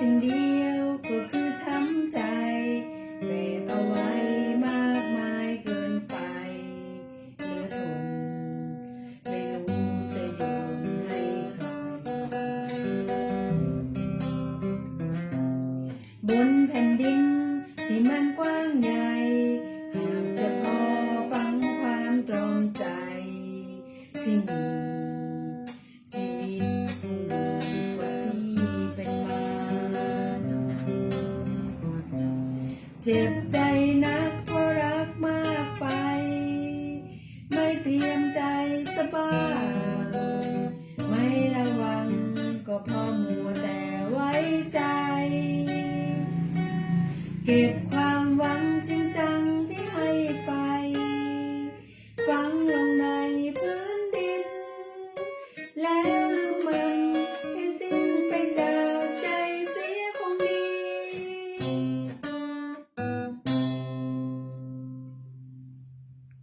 สิ่งเดียวก็คือช้ำใจแบกเอาไว้มากมายเกินไปเหลือทนไม่รู้จะโยนให้ใคร บนแผ่นดินที่มันกว้างใหญ่หากจะพอฟังความตรงใจที่มี เจ็บใจนักเพราะรักมากไป ไม่เตรียมใจสบายไม่ระวังก็พอมัวแต่ไว้ใจ เก็บ